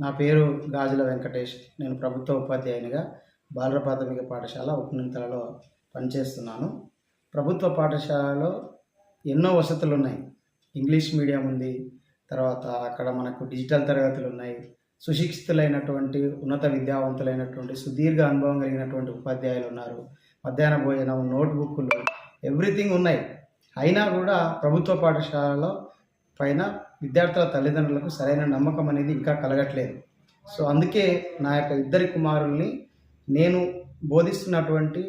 నా పేరు గాజుల వెంకటేష్. నేను ప్రభుత్వ ఉపాధ్యాయునిగా బాలుర ప్రాథమిక పాఠశాల ఉపనింతలలో పనిచేస్తున్నాను. ప్రభుత్వ పాఠశాలలో ఎన్నో వసతులు ఉన్నాయి ఇంగ్లీష్ మీడియం ఉంది. తర్వాత అక్కడ మనకు డిజిటల్ తరగతులు ఉన్నాయి సుశిక్షితులైనటువంటి ఉన్నత విద్యావంతులైనటువంటి సుదీర్ఘ అనుభవం కలిగినటువంటి ఉపాధ్యాయులు ఉన్నారు మధ్యాహ్న భోజనం నోట్బుక్లు ఎవ్రీథింగ్ ఉన్నాయి. అయినా కూడా ప్రభుత్వ పాఠశాలలో పైన విద్యార్థుల తల్లిదండ్రులకు సరైన నమ్మకం అనేది ఇంకా కలగట్లేదు. సో అందుకే నా యొక్క ఇద్దరి కుమారుల్ని నేను బోధిస్తున్నటువంటి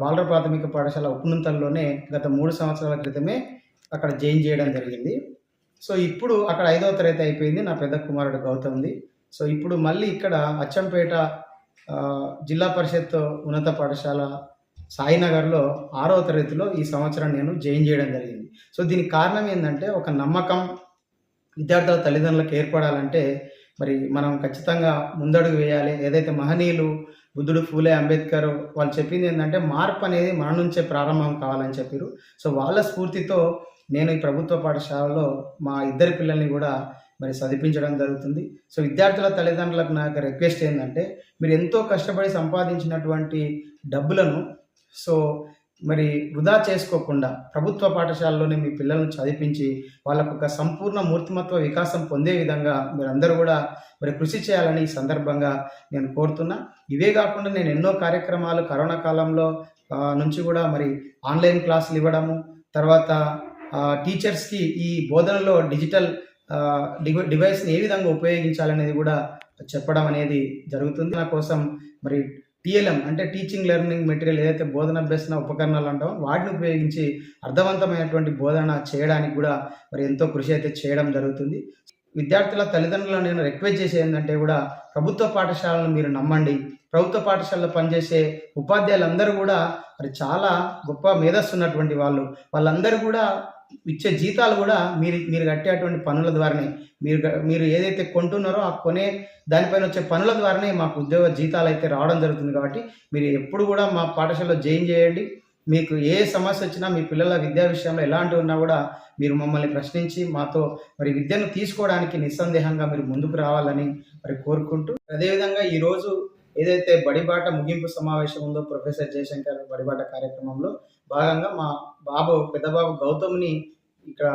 బాలర ప్రాథమిక పాఠశాల ఉప్పునుంతల్లోనే గత మూడు సంవత్సరాల క్రితమే అక్కడ జాయిన్ చేయడం జరిగింది. సో ఇప్పుడు అక్కడ ఐదవ తరగతి అయిపోయింది. నా పెద్ద కుమారుడు గౌతమ్ది సో ఇప్పుడు మళ్ళీ ఇక్కడ అచ్చంపేట జిల్లా పరిషత్ ఉన్నత పాఠశాల సాయినగర్లో ఆరవ తరగతిలో ఈ సంవత్సరం నేను జాయిన్ చేయడం జరిగింది. సో దీనికి కారణం ఏంటంటే ఒక నమ్మకం విద్యార్థుల తల్లిదండ్రులకు ఏర్పడాలంటే మరి మనం ఖచ్చితంగా ముందడుగు వేయాలి. ఏదైతే మహనీయులు బుద్ధుడు ఫూలే అంబేద్కర్ వాళ్ళు చెప్పింది ఏంటంటే మార్పు అనేది మన నుంచే ప్రారంభం కావాలని చెప్పారు సో వాళ్ళ స్ఫూర్తితో నేను ఈ ప్రభుత్వ పాఠశాలలో మా ఇద్దరి పిల్లల్ని కూడా మరి చదివించడం జరుగుతుంది. సో విద్యార్థుల తల్లిదండ్రులకు నా యొక్క రిక్వెస్ట్ ఏంటంటే మీరు ఎంతో కష్టపడి సంపాదించినటువంటి డబ్బులను సో మరి వృధా చేసుకోకుండా ప్రభుత్వ పాఠశాలలోనే మీ పిల్లలను చదివించి వాళ్ళకు ఒక సంపూర్ణ మూర్తిమత్వ వికాసం పొందే విధంగా మీరందరూ కూడా మరి కృషి చేయాలని ఈ సందర్భంగా నేను కోరుతున్నా. ఇవే కాకుండా నేను ఎన్నో కార్యక్రమాలు కరోనా కాలంలో నుంచి కూడా మరి ఆన్లైన్ క్లాసులు ఇవ్వడము తర్వాత టీచర్స్కి ఈ బోధనలో డిజిటల్ డివైస్ని ఏ విధంగా ఉపయోగించాలనేది కూడా చెప్పడం అనేది జరుగుతుంది. నా కోసం మరి టీఎల్ఎం అంటే టీచింగ్ లెర్నింగ్ మెటీరియల్ ఏదైతే బోధన అభ్యసన ఉపకరణాలు అంటామో వాటిని ఉపయోగించి అర్థవంతమైనటువంటి బోధన చేయడానికి కూడా మరి ఎంతో కృషి అయితే చేయడం జరుగుతుంది. విద్యార్థుల తల్లిదండ్రులను నేను రిక్వెస్ట్ చేసే ఏంటంటే కూడా ప్రభుత్వ పాఠశాలను మీరు నమ్మండి. ప్రభుత్వ పాఠశాలలో పనిచేసే ఉపాధ్యాయులందరూ కూడా మరి చాలా గొప్ప మేధస్సు ఉన్నటువంటి వాళ్ళు. వాళ్ళందరూ కూడా ఇచ్చే జీతాలు కూడా మీరు మీరు కట్టేటువంటి పనుల ద్వారానే. మీరు మీరు ఏదైతే కొంటున్నారో ఆ కొనే దానిపైన వచ్చే పనుల ద్వారానే మాకు ఉద్యోగ జీతాలు అయితే రావడం జరుగుతుంది కాబట్టి మీరు ఎప్పుడు కూడా మా పాఠశాలలో జాయిన్ చేయండి. మీకు ఏ సమస్య వచ్చినా మీ పిల్లల విద్యా విషయంలో ఎలాంటి ఉన్నా కూడా మీరు మమ్మల్ని ప్రశ్నించి మాతో మరి విద్యను తీసుకోవడానికి నిస్సందేహంగా మీరు ముందుకు రావాలని మరి కోరుకుంటూ అదేవిధంగా ఈరోజు ఏదైతే బడిబాట ముగింపు సమావేశం ఉందో ప్రొఫెసర్ జయశంకర్ బడిబాట కార్యక్రమంలో భాగంగా మా బాబు పెద్దబాబు గౌతమ్ని ఇక్కడ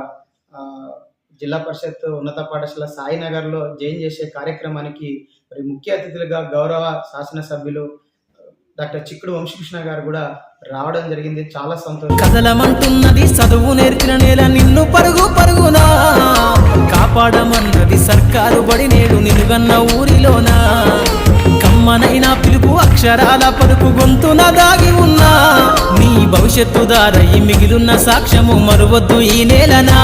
జిల్లా పరిషత్ ఉన్నత పాఠశాల సాయినగర్లో జాయిన్ చేసే కార్యక్రమానికి మరి ముఖ్య అతిథులుగా గౌరవ శాసనసభ్యులు డాక్టర్ చిక్కుడు వంశకృష్ణ గారు కూడా రావడం జరిగింది. చాలా సంతోషం. కదలమంటున్నది చదువు నేర్చిన నేల నిన్ను పరుగు పరుగునా. కాపాడమన్నది సర్కారు బడి నేడు నిలుగన్న ఊరిలోనా. మనైనా పిలుపు అక్షరాల పలుకు గొంతున దాగి ఉన్నా. నీ భవిష్యత్తు దారయి మిగిలున్న సాక్ష్యము మరువద్దు ఈ నేలనా?